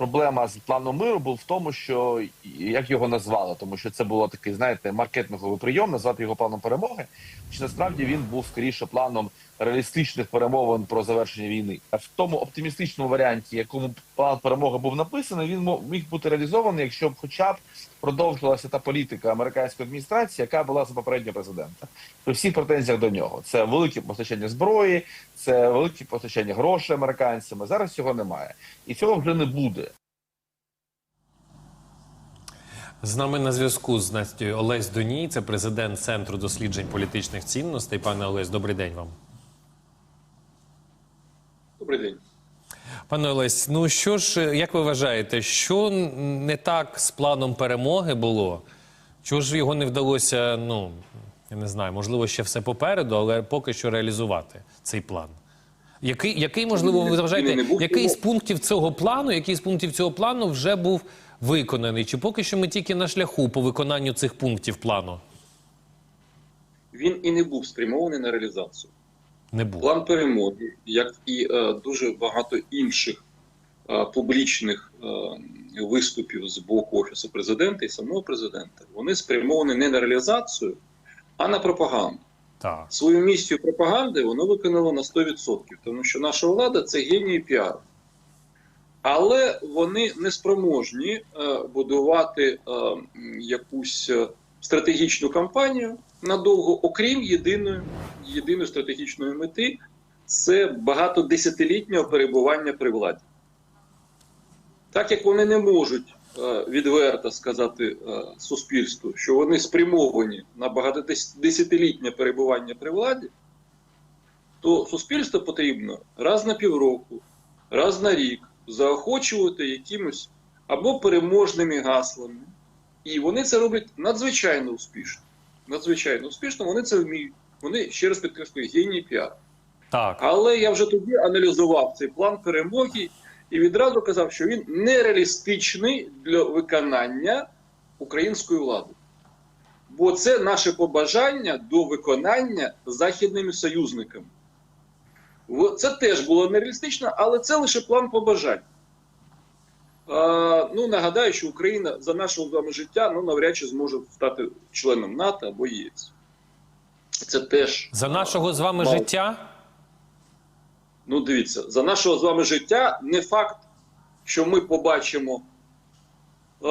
проблема з планом миру був в тому, що як його назвали, тому що це було такий, знаєте, маркетинговий прийом, назвати його планом перемоги. Чи насправді він був скоріше планом реалістичних перемовин про завершення війни? А в тому оптимістичному варіанті, якому план перемоги був написаний, він міг бути реалізований, якщо б, хоча б продовжилася та політика американської адміністрації, яка була за попереднього президента. При всіх претензіях до нього це велике постачання зброї, це велике постачання грошей американцями. Зараз цього немає, і цього вже не буде. З нами на зв'язку з Настю Олесь Доній, це президент Центру досліджень політичних цінностей. Пане Олесь, добрий день вам. Добрий день. Пане Олесь, ну що ж, як ви вважаєте, що не так з планом перемоги було? Чого ж його не вдалося, ну я не знаю, можливо, ще все попереду, але поки що реалізувати цей план? Який, який можливо, ви вважаєте, який з пунктів цього плану, який з пунктів цього плану вже був виконаний? Чи поки що ми тільки на шляху по виконанню цих пунктів плану? Він і не був спрямований на реалізацію. Не було. План перемоги, як і е, дуже багато інших е, публічних е, виступів з боку офісу президента і самого президента, вони спрямовані не на реалізацію, а на пропаганду. Так. Свою місію пропаганди воно виконало на 100%, тому що наша влада це генії піару. Але вони не спроможні е, будувати е, якусь е, стратегічну кампанію надовго, окрім єдиної, єдиної стратегічної мети це багатодесятилітнього перебування при владі. Так як вони не можуть е, відверто сказати е, суспільству, що вони спрямовані на багатодесятилітнє перебування при владі, то суспільству потрібно раз на півроку, раз на рік заохочувати якимось або переможними гаслами. І вони це роблять надзвичайно успішно. Надзвичайно успішно, вони це вміють. Вони, ще раз підкреслюю, генії піар. Так. Але я вже тоді аналізував цей план перемоги і відразу казав, що він нереалістичний для виконання української влади. Бо це наше побажання до виконання західними союзниками. Це теж було нереалістично, але це лише план побажань. Ну, нагадаю, що Україна за нашого з вами життя ну, навряд чи зможе стати членом НАТО або ЄС. Це теж За нашого з вами Мало. життя. Ну, дивіться, за нашого з вами життя не факт, що ми побачимо е,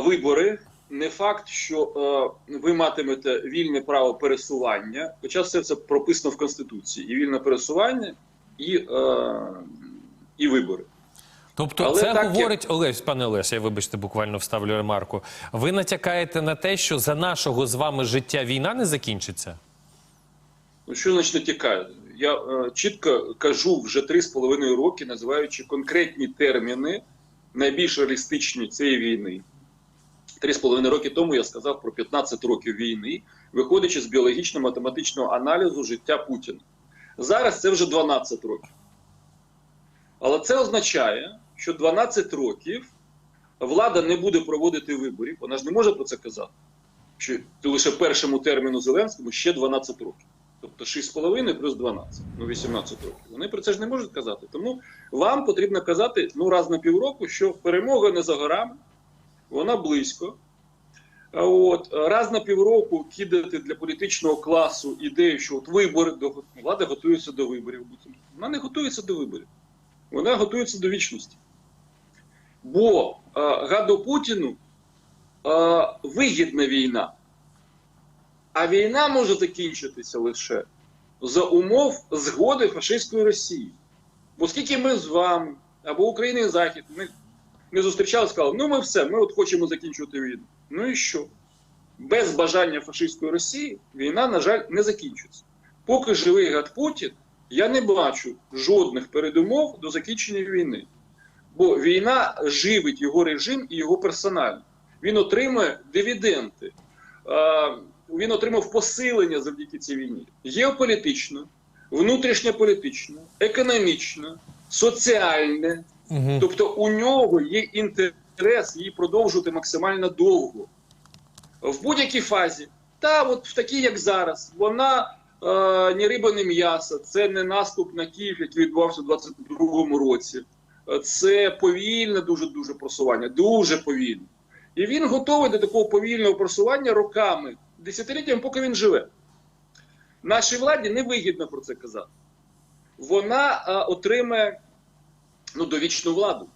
вибори, не факт, що е, ви матимете вільне право пересування, хоча все це прописано в Конституції: і вільне пересування, і, е, і вибори. Тобто, Але це так як- говорить Олесь, пане Олесь, я вибачте, буквально вставлю ремарку. Ви натякаєте на те, що за нашого з вами життя війна не закінчиться? Ну, що значить не тікає? Я е, чітко кажу вже три з половиною роки, називаючи конкретні терміни, найбільш реалістичні цієї війни. Три з половиною роки тому я сказав про 15 років війни, виходячи з біологічно-математичного аналізу життя Путіна. Зараз це вже 12 років. Але це означає, що 12 років влада не буде проводити виборів. Вона ж не може про це казати. Що лише першому терміну Зеленському ще 12 років. Тобто 6,5 плюс 12, ну 18 років. Вони про це ж не можуть казати. Тому вам потрібно казати ну раз на півроку, що перемога не за горами, вона близько. От раз на півроку кидати для політичного класу ідею, що от вибори до влада готується до виборів. Вона не готується до виборів, вона готується до вічності. Бо гаду Путіну е, вигідна війна. А війна може закінчитися лише за умов згоди фашистської Росії. Бо скільки ми з вами, або Україна і Захід, ми не зустрічали, сказали, ну ми все, ми от хочемо закінчувати війну. Ну і що? Без бажання фашистської Росії війна, на жаль, не закінчиться. Поки живий гад Путін, я не бачу жодних передумов до закінчення війни. Бо війна живить його режим і його персонал. Він отримує дивіденди. Він отримав посилення завдяки цій війні. Геополітично, внутрішньополітично, економічно, соціальне. Угу. Тобто у нього є інтерес її продовжувати максимально довго. В будь-якій фазі. Та от в такій, як зараз, вона е, ні риба, ні м'ясо. Це не наступ на Київ, який відбувався у 22-му році. це повільне, дуже дуже просування, дуже повільне. І він готовий до такого повільного просування роками, десятиліттями, поки він живе. Нашій владі не вигідно про це казати. Вона е, отримає ну, довічну владу.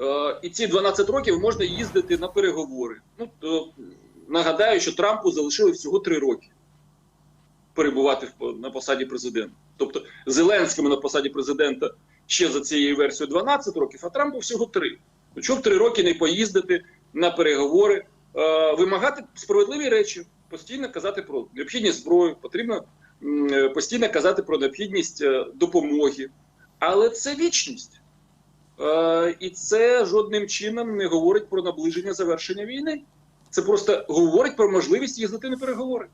Е, і ці 12 років можна їздити на переговори. Ну, то, нагадаю, що Трампу залишили всього 3 роки перебувати в- на посаді президента. Тобто Зеленському на посаді президента ще за цією версією 12 років, а Трампу всього 3. Ну, чого в 3 роки не поїздити на переговори, вимагати справедливі речі, постійно казати про необхідність зброї, потрібно е, постійно казати про необхідність е, допомоги. Але це вічність. Е, і це жодним чином не говорить про наближення завершення війни. Це просто говорить про можливість їздити на переговори.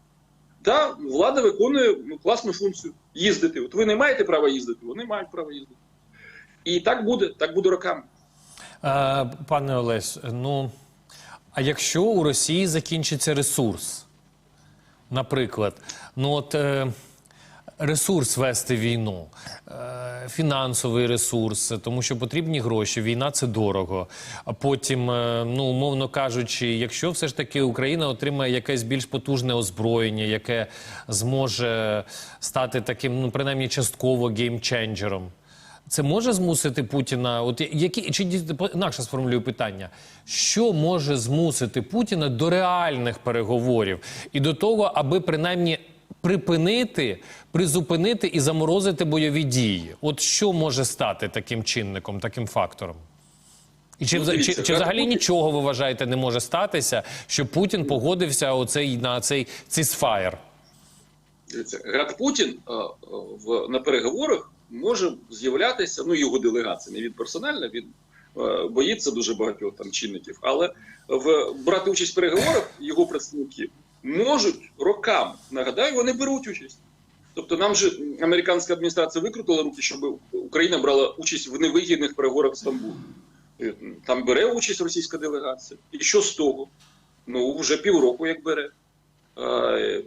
Так, влада виконує ну, класну функцію їздити. От ви не маєте права їздити, вони мають право їздити. І так буде, так буде роками. Е, пане Олесь, ну а якщо у Росії закінчиться ресурс, наприклад, ну от е, ресурс вести війну, е, фінансовий ресурс, тому що потрібні гроші, війна це дорого. А потім, е, ну умовно кажучи, якщо все ж таки Україна отримає якесь більш потужне озброєння, яке зможе стати таким, ну принаймні частково геймченджером. Це може змусити Путіна? От які чи інакше сформулюю питання, що може змусити Путіна до реальних переговорів і до того, аби принаймні припинити, призупинити і заморозити бойові дії? От що може стати таким чинником, таким фактором? І чи, Ну, чи, чи взагалі нічого ви вважаєте не може статися, щоб Путін погодився оцей на цей цісфаєр? Град Путін е, е, в, на переговорах може з'являтися, ну його делегація, не він персонально, він е, боїться дуже багатьох там чинників, але в брати участь в переговорах його представники можуть роками. Нагадаю, вони беруть участь. Тобто нам же американська адміністрація викрутила руки, щоб Україна брала участь в невигідних переговорах в Стамбулі. Е, Там бере участь російська делегація. І що з того? Ну, вже півроку як бере. Е,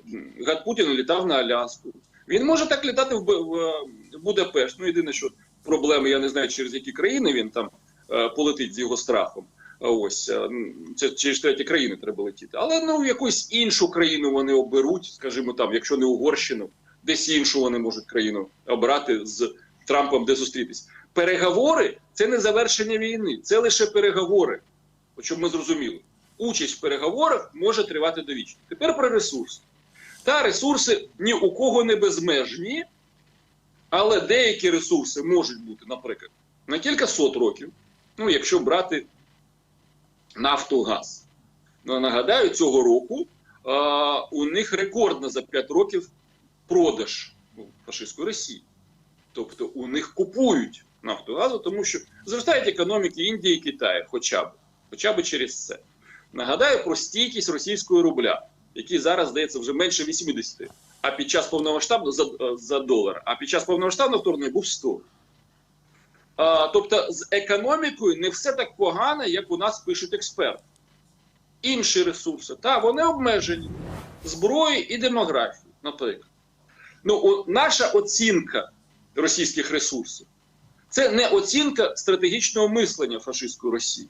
Гад Путін літав на Аляску. Він може так літати в, Будапешт. Ну, єдине, що проблеми, я не знаю, через які країни він там е, полетить з його страхом. Ось е, це через треті країни треба летіти. Але ну в якусь іншу країну вони оберуть, скажімо там, якщо не Угорщину, десь іншу вони можуть країну обрати з Трампом, де зустрітись. Переговори це не завершення війни, це лише переговори. Щоб ми зрозуміли участь в переговорах може тривати довічно. Тепер про ресурси. Та ресурси ні у кого не безмежні, але деякі ресурси можуть бути, наприклад, на кілька сот років, ну, якщо брати нафту, газ. Ну, нагадаю, цього року а, у них рекордно за 5 років продаж ну, фашистської Росії. Тобто у них купують нафту газу, тому що зростають економіки Індії і Китаю, хоча б, хоча б через це. Нагадаю про стійкість російського рубля, який зараз здається вже менше 80, а під час повномасштабного за, за долар, а під час повномасштабного вторгнення був 100. А, тобто з економікою не все так погано, як у нас пишуть експерти. Інші ресурси, та вони обмежені зброї і демографії, наприклад. Ну, о, наша оцінка російських ресурсів це не оцінка стратегічного мислення фашистської Росії.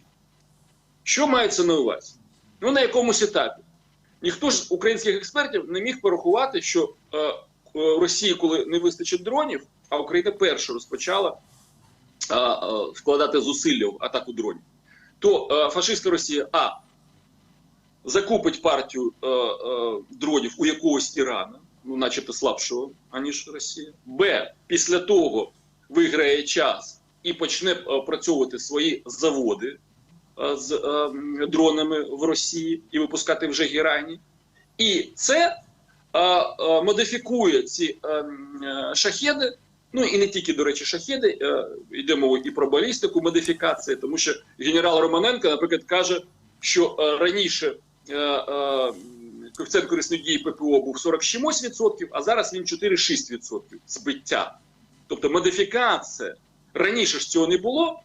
Що мається на увазі? Ну, на якомусь етапі. Ніхто ж українських експертів не міг порахувати, що е, е, Росії, коли не вистачить дронів, а Україна перша розпочала е, е, вкладати зусилля в атаку дронів, то е, фашистська Росія А закупить партію е, е, дронів у якогось Ірана, ну, начебто слабшого, аніж Росія. Б. Після того виграє час і почне е, працьовувати свої заводи е, з е, дронами в Росії і випускати вже герані. І це е, е, модифікує ці е, е, шахеди. Ну і не тільки, до речі, шахеди, е, йде мова і про балістику модифікації, тому що генерал Романенко, наприклад, каже, що е, раніше е, е, коефіцієнт корисної дії ППО був 40 з чимось відсотків, а зараз він 4-6 відсотків збиття. Тобто модифікація. Раніше ж цього не було.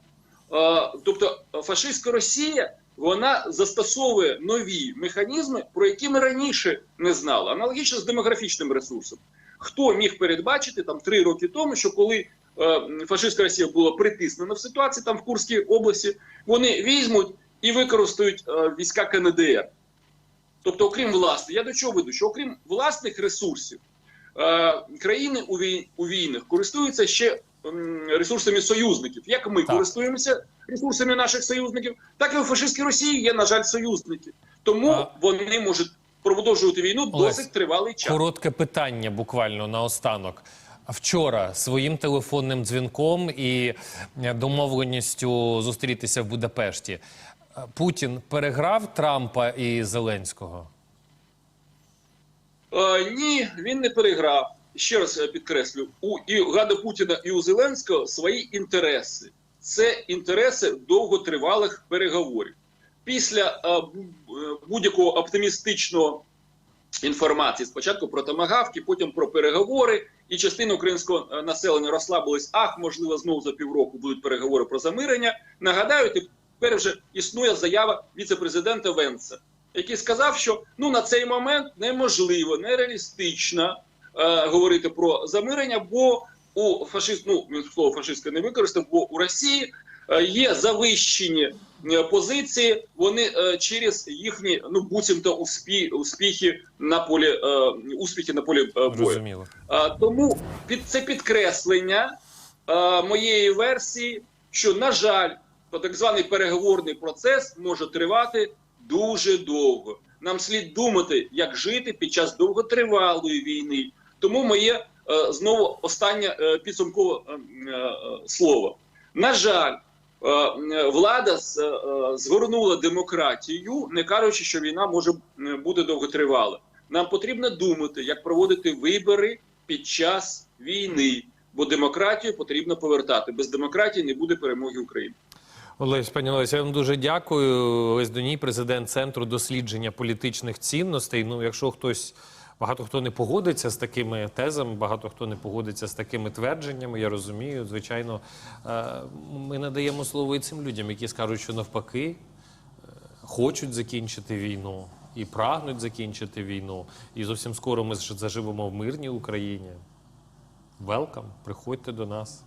Е, Тобто фашистська Росія вона застосовує нові механізми, про які ми раніше не знали. Аналогічно з демографічним ресурсом. Хто міг передбачити там три роки тому, що коли е, фашистська Росія була притиснена в ситуації там в Курській області, вони візьмуть і використають е, війська КНДР. Тобто, окрім власних, я до чого веду, що окрім власних ресурсів, країни у, війнах користуються ще ресурсами союзників. Як ми Так. користуємося ресурсами наших союзників, так і у фашистській Росії є, на жаль, союзники. Тому А- вони можуть продовжувати війну Олесь, досить тривалий час. Коротке питання буквально наостанок. Вчора своїм телефонним дзвінком і домовленістю зустрітися в Будапешті Путін переграв Трампа і Зеленського. Е, ні, він не переграв. Ще раз е, підкреслю, у і Гада Путіна і у Зеленського свої інтереси. Це інтереси довготривалих переговорів. Після е, е, будь-якого оптимістичного інформації спочатку про томагавки, потім про переговори, і частина українського населення розслабилась. Ах, можливо, знову за півроку будуть переговори про замирення. Нагадаю, тепер вже існує заява віце-президента Венца, який сказав, що ну на цей момент неможливо, нереалістично е, говорити про замирення, бо у фашист, ну слово фашистське не використав, бо у Росії е, є завищені е, позиції. Вони е, через їхні ну буцімто успі, успіхи на полі е, успіхи на полі е, бою. Розуміло. А, тому під це підкреслення а, моєї версії, що на жаль, то так званий переговорний процес може тривати дуже довго. Нам слід думати, як жити під час довготривалої війни. Тому моє е, знову останнє е, підсумкове е, слово. На жаль, влада згорнула демократію, не кажучи, що війна може бути довготривала. Нам потрібно думати, як проводити вибори під час війни, бо демократію потрібно повертати. Без демократії не буде перемоги України. Олесь, пані Олесь, я вам дуже дякую. Олесь Доній, президент Центру дослідження політичних цінностей. Ну, якщо хтось, багато хто не погодиться з такими тезами, багато хто не погодиться з такими твердженнями, я розумію. Звичайно, е, ми надаємо слово і цим людям, які скажуть, що навпаки е, хочуть закінчити війну і прагнуть закінчити війну. І зовсім скоро ми заживемо в мирній Україні. Велкам, приходьте до нас.